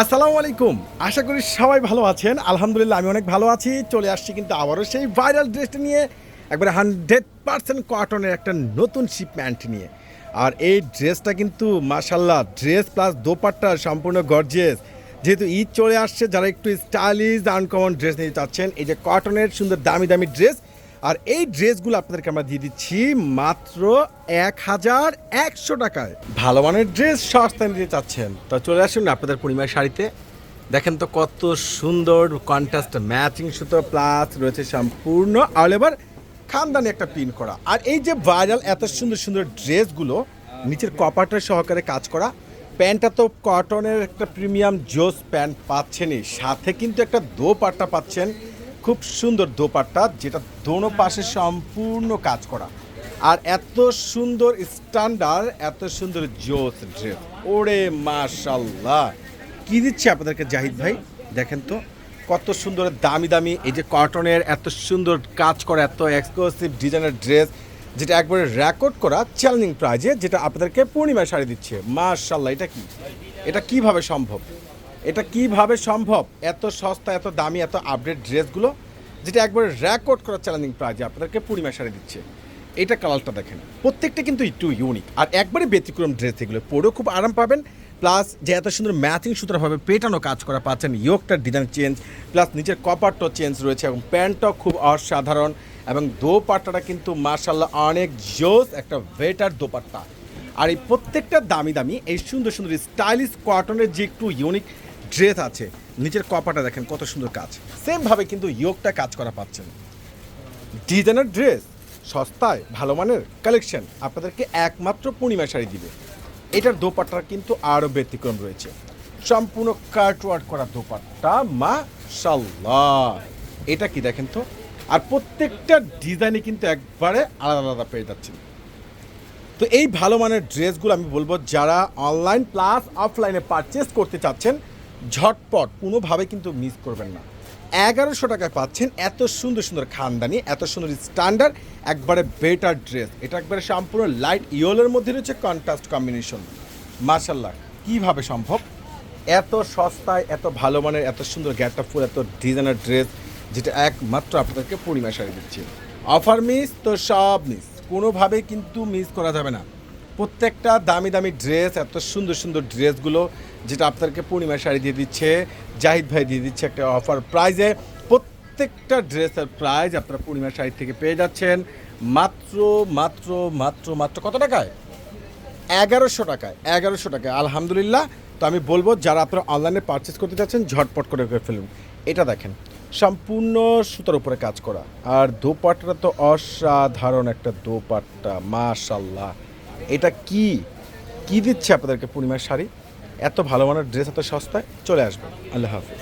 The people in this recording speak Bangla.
আসসালামু আলাইকুম। আশা করি সবাই ভালো আছেন। আলহামদুলিল্লাহ, আমি অনেক ভালো আছি। চলে আসছি কিন্তু আবারও সেই ভাইরাল ড্রেসটা নিয়ে, একবারে হান্ড্রেড পার্সেন্ট কটনের একটা নতুন শিপম্যান্ট নিয়ে। আর এই ড্রেসটা কিন্তু মাশাল্লাহ ড্রেস প্লাস দোপাট্টা সম্পূর্ণ গর্জিয়াস যেহেতু ঈদ চলে আসছে, যারা একটু স্টাইলিশ আনকমন ড্রেস নিতে চাচ্ছেন, এই যে কটনের সুন্দর দামি দামি ড্রেস আর এই ড্রেসগুলো আপনাদেরকে আমরা দিয়ে দিচ্ছি মাত্র এক হাজার একশো টাকায়। ভালো মানের ড্রেস সস্তা নিতে চাচ্ছেন। তো চলে আসুন আপনাদের পরিমাণ শাড়িতে। দেখেন তো কত সুন্দর কন্ট্রাস্ট ম্যাচিং সুতো প্লাস রয়েছে সম্পূর্ণ অল ওভার খানদানি একটা পিন করা। আর এই যে ভাইরাল এত সুন্দর সুন্দর ড্রেসগুলো, নিচের কপারটার সহকারে কাজ করা। প্যান্টটা তো কটনের একটা প্রিমিয়াম জোস প্যান্ট পাচ্ছেনই। সাথে কিন্তু একটা দোপাট্টা পাচ্ছেন। খুব সুন্দর দোপাট্টা, যেটা দোনো পাশে সম্পূর্ণ কাজ করা। আর এত সুন্দর স্ট্যান্ডার্ড, এত সুন্দর জোস ড্রেস। ওরে মাশাল্লাহ! কি দিচ্ছে আপনাদেরকে জাহিদ ভাই? দেখেন তো, কত সুন্দর দামি দামি, এই যে কটনের এত সুন্দর কাজ করা, এত এক্সক্লুসিভ ডিজাইনের ড্রেস যেটা একবারে রেকর্ড করা চ্যালেঞ্জিং প্রাইজে যেটা আপনাদেরকে পূর্ণিমায় শাড়ি দিচ্ছে। মাশাল্লাহ, এটা কি? এটা কীভাবে সম্ভব? এটা কীভাবে সম্ভব? এত সস্তা, এত দামি, এত আপডেট ড্রেসগুলো, যেটা একবারে রেকর্ড করার চ্যালেঞ্জিং প্রাইজে আপনাদেরকে পূর্ণিমা শাড়ি দিচ্ছে। এটা কালারটা দেখেন। প্রত্যেকটা কিন্তু একটু ইউনিক আর একবারে ব্যতিক্রম ড্রেস এগুলো পরেও খুব আরাম পাবেন। প্লাস যে এত সুন্দর ম্যাচিং সুতরাভাবে পেটানো কাজ করা পাচ্ছেন ইয়োকটার ডিজাইন চেঞ্জ প্লাস নিচের কপারটাও চেঞ্জ রয়েছে এবং প্যান্টটাও খুব অসাধারণ এবং দোপাট্টাটা কিন্তু মার্শাল্লাহ অনেক জোস একটা ভেটার দোপাট্টা। আর এই প্রত্যেকটা দামি দামি, এই সুন্দর সুন্দর স্টাইলিশ কটনের যে একটু ইউনিক ড্রেস আছে, নিচের কপাটা দেখেন কত সুন্দর কাজ। সেমভাবে কিন্তু ইয়োগটা কাজ করা পাচ্ছেন। ডিজাইনার ড্রেস, সস্তায়, ভালো মানের কালেকশন আপনাদেরকে একমাত্র পূর্ণিমা শাড়ি দিবে। এটার দোপাট্টা কিন্তু আরও ব্যতিক্রম রয়েছে। সম্পূর্ণ কাটওয়ার্ক করা দোপাট্টা মা সাল্লাহ এটা কি দেখেন তো? আর প্রত্যেকটা ডিজাইনে কিন্তু একবারে আলাদা আলাদা পেয়ে যাচ্ছেন। তো এই ভালো মানের ড্রেসগুলো আমি বলব, যারা অনলাইন প্লাস অফলাইনে পারচেস করতে চাচ্ছেন ঝটপট কোনোভাবে কিন্তু মিস করবেন না। এগারোশো টাকায় পাচ্ছেন এত সুন্দর সুন্দর খানদানি, এত সুন্দর স্ট্যান্ডার্ড একবারে বেটার ড্রেস এটা একবারে সম্পূর্ণ লাইট ইয়েলোর মধ্যে রয়েছে কন্ট্রাস্ট কম্বিনেশন মার্শাল্লাহ কীভাবে সম্ভব? এত সস্তায়, এত ভালো মানের, এত সুন্দর গ্যাটটা ফুল এত ডিজাইনার ড্রেস যেটা একমাত্র আপনাদেরকে পূর্ণিমা শাড়ি দিচ্ছি। অফার মিস তো সব মিস কোনোভাবেই কিন্তু মিস করা যাবে না। প্রত্যেকটা দামি দামি ড্রেস এত সুন্দর সুন্দর ড্রেসগুলো যেটা আপনাদেরকে পূর্ণিমা শাড়ি দিয়ে দিচ্ছে, জাহিদ ভাই দিয়ে দিচ্ছে একটা অফার প্রাইজে প্রত্যেকটা ড্রেসের প্রাইজ আপনারা পূর্ণিমা শাড়ি থেকে পেয়ে যাচ্ছেন। মাত্র মাত্র মাত্র মাত্র কত টাকায়? এগারোশো টাকায় এগারোশো টাকায়। আলহামদুলিল্লাহ। তো আমি বলব, যারা আপনারা অনলাইনে পারচেস করতে চাচ্ছেন ঝটপট করে করে ফেলুন। এটা দেখেন, সম্পূর্ণ সুতার উপরে কাজ করা। আর দোপাট্টাটা তো অসাধারণ একটা দোপাট্টা মাশাল্লাহ এটা কি? কি দিচ্ছে আপনাদেরকে পূর্ণিমার শাড়ি? এত ভালো মানের ড্রেস এত সস্তায়? চলে আসবে। আল্লাহ হাফিজ।